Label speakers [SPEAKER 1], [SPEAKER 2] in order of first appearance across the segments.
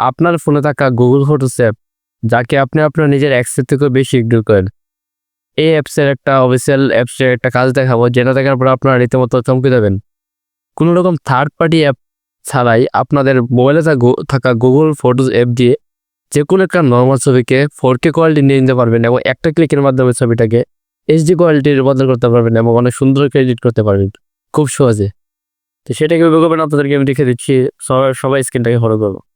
[SPEAKER 1] আপনার ফোনে থাকা গুগল ফটোস অ্যাপ যাকে আপনি আপনার নিজের অ্যাক্সেস থেকে বেশি ইগনোর করেন। এই অ্যাপসের একটা অফিসিয়াল অ্যাপসের একটা কাজ দেখাবো, যেটা দেখার পর আপনারা রীতিমতো চমকে দেবেন কোনো রকম থার্ড পার্টি অ্যাপ ছাড়াই আপনাদের মোবাইলে থাকা- গুগল ফটোস অ্যাপ দিয়ে যে কোনো একটা নর্মাল ছবিকে ফোর কে কোয়ালিটি নিয়ে নিতে পারবেন এবং একটা ক্লিকের মাধ্যমে ছবিটাকে এইচডি কোয়ালিটির বদল করতে পারবেন এবং অনেক সুন্দর এডিট করতে পারবেন, খুব সহজে। তো সেটাকে করবেন, আপনাদেরকে আমি দেখে দিচ্ছি। সবাই সবাই স্ক্রিনটাকে ফলো করব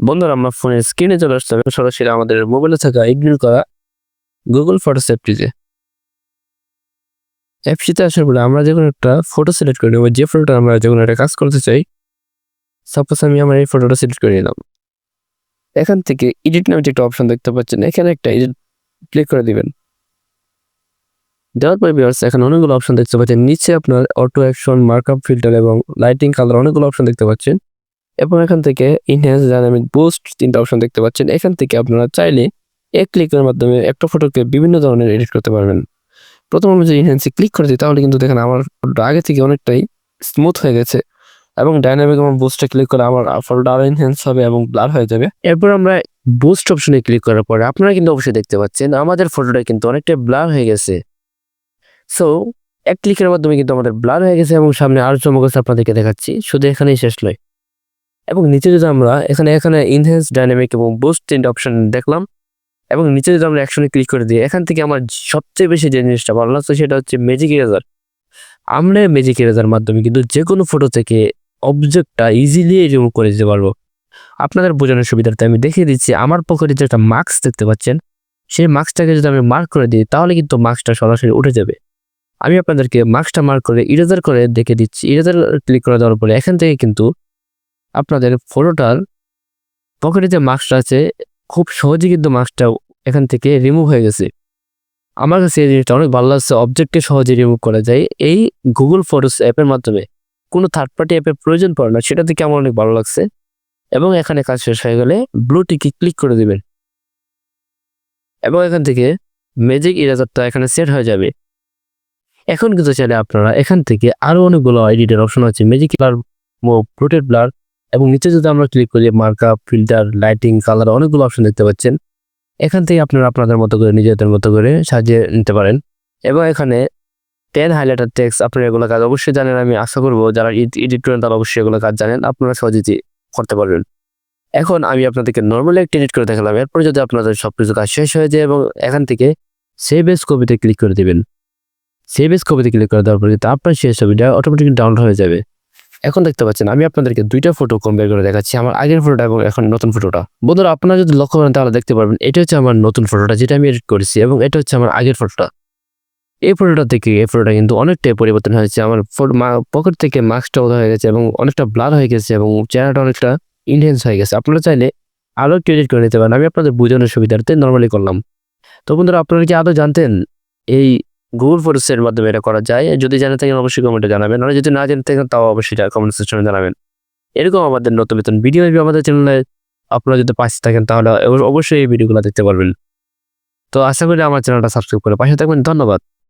[SPEAKER 1] বন্ধুরা, আমরা ফোনের স্ক্রিনে চলে আসতে হবে সরাসরি আমাদের মোবাইলে থাকা ইগনোর করা গুগল ফটোস অ্যাপটিতে অ্যাপটিতে আসার পরে আমরা যে কোনো একটা ফটো সিলেক্ট করে নেব, যে ফটোটা আমরা যে কোনো একটা কাজ করতে চাই সাপোজ আমি আমার এই ফটোটা সিলেক্ট করে নিলাম। এখান থেকে এডিট নামে একটা অপশন দেখতে পাচ্ছেন, এখানে একটা এডিট ক্লিক করে দিবেন। দেওয়ার পর ভিউয়ার্স এখানে অনেকগুলো অপশন দেখতে পাচ্ছেন। নিচে আপনার অটো অ্যাকশন মার্কআপ ফিল্টার এবং লাইটিং কালার অনেকগুলো অপশন দেখতে পাচ্ছেন। এবং এখান থেকে ইনহ্যান্স ডাইনামিক বুস্ট তিনটা অপশন দেখতে পাচ্ছেন। এখান থেকে আপনারা চাইলে এক ক্লিকের মাধ্যমে একটা ফটোকে বিভিন্ন ধরনের এডিট করতে পারবেন। প্রথম আমি যদি ইনহ্যান্সে ক্লিক করে দিই, তাহলে কিন্তু দেখেন আমার ফটোটা আগে থেকে অনেকটাই স্মুথ হয়ে গেছে এবং ডাইনামিক এবং বুস্টে ক্লিক করে আমার ফটোটা আরও ইনহ্যান্স হবে এবং ব্লার হয়ে যাবে। এরপর আমরা বুস্ট অপশনে ক্লিক করার পরে আপনারা কিন্তু অবশ্যই দেখতে পাচ্ছেন আমাদের ফটোটা কিন্তু অনেকটাই ব্লার হয়ে গেছে। সো এক ক্লিকের মাধ্যমে কিন্তু আমাদের ব্লার হয়ে গেছে এবং সামনে আরও চমক আপনাদেরকে দেখাচ্ছি। শুধু এখানেই শেষ নয়। এবং নিচে যদি আমরা এখানে এখানে ইনহেন্স ডাইনামিক এবং বুস্ট তিনটা অপশন দেখলাম, এবং নিচে যদি আমরা একশনে ক্লিক করে দিই, এখান থেকে আমার সবচেয়ে বেশি যে জিনিসটা ভালো লাগছে সেটা হচ্ছে ম্যাজিক ইরেজার আমরা ম্যাজিক ইরেজার মাধ্যমে কিন্তু যে কোনো ফটো থেকে অবজেক্টটা ইজিলি রিমুভ করে দিতে পারব। আপনাদের বোঝানোর সুবিধার্থে আমি দেখিয়ে দিচ্ছি, আমার পকেটে যে একটা মাস্ক দেখতে পাচ্ছেন, সেই মাস্কটাকে যদি আমি মার্ক করে দিই, তাহলে কিন্তু মাস্কটা সরাসরি উঠে যাবে। আমি আপনাদেরকে মাস্কটা মার্ক করে ইরেজার করে দেখে দিচ্ছি ইরেজার ক্লিক করে দেওয়ার পরে এখান থেকে কিন্তু আপনাদের ফটোটার পকেটে যে মাস্কটা আছে, খুব সহজে কিন্তু মাস্কটা এখান থেকে রিমুভ হয়ে গেছে। আমার কাছে এই জিনিসটা অনেক ভালো লাগছে অবজেক্টে সহজে রিমুভ করা যায়। এই গুগল ফটোস অ্যাপের মাধ্যমে কোনো থার্ড পার্টি অ্যাপের প্রয়োজন পড়ে না, সেটা থেকে আমার অনেক ভালো লাগছে। এবং এখানে কাজ শেষ হয়ে গেলে ব্লু টিকে ক্লিক করে দেবেন। এবং এখান থেকে ম্যাজিক ইরেজারটা এখানে সেট হয়ে যাবে। এখন কিন্তু চাইলে আপনারা এখান থেকে আরও অনেকগুলো এডিটের অপশন আছে ম্যাজিক ব্লার ফ্রুটেড ব্লার এবং নিচে যদি আমরা ক্লিক করি মার্কআপ ফিল্টার লাইটিং কালার অনেকগুলো অপশন দেখতে পাচ্ছেন, এখান থেকে আপনারা আপনাদের মতো করে নিজেদের মতো করে সাজিয়ে নিতে পারেন। এবং এখানে টেন হাইলাইটার টেক্স আপনারা এগুলো কাজ অবশ্যই জানেন, আমি আশা করব যারা এডিট করেন তারা অবশ্যই এগুলো কাজ জানেন, আপনারা সহজেই করতে পারবেন। এখন আমি আপনাদেরকে নর্মালি একটা এডিট করে দেখালাম, এরপর যদি আপনাদের সব কিছু কাজ শেষ হয়ে যায় এবং এখান থেকে সেভ এস কপিতে ক্লিক করে দিবেন। সেভ এস কপিতে ক্লিক করে দেওয়ার পরে আপনার সেই ছবিটা অটোমেটিক ডাউনলোড হয়ে যাবে। এখন দেখতে পাচ্ছেন, আমি আপনাদেরকে দুইটা ফটো কম্পেয়ার করে দেখাচ্ছি, আমার আগের ফটোটা এবং এখন নতুন ফটোটা বন্ধুরা, আপনারা যদি লক্ষ্য করেন, তাহলে দেখতে পারবেন, এটা হচ্ছে আমার নতুন ফটোটা যেটা আমি এডিট করেছি এবং এটা হচ্ছে আমার আগের ফটোটা এই ফটোটা থেকে এই ফটোটা কিন্তু অনেকটাই পরিবর্তন হয়েছে, আমার পকেট থেকে মাস্কটা ওঠা হয়ে গেছে এবং অনেকটা ব্লার হয়ে গেছে এবং চেহারাটা অনেকটা ইনহেন্স হয়ে গেছে। আপনারা চাইলে আরও একটু এডিট করে নিতে পারেন, আমি আপনাদের বোঝানোর সুবিধার্থে নর্মালি করলাম। তো বন্ধুরা, আপনারা কি আদৌ জানতেন এই গুগল ফটোসের মাধ্যমে এটা করা যায়। যদি জানে থাকেন, অবশ্যই কমেন্টে জানাবেন। আর যদি না জানে থাকেন, তাও অবশ্যই কমেন্ট সেকশনে জানাবেন। এরকম আমাদের নতুন নতুন ভিডিও আমাদের চ্যানেলে আপনারা যদি পাশে থাকেন, তাহলে অবশ্যই এই ভিডিওগুলো দেখতে পারবেন। তো আশা করি আমার চ্যানেলটা সাবস্ক্রাইব করে পাশে থাকবেন। ধন্যবাদ।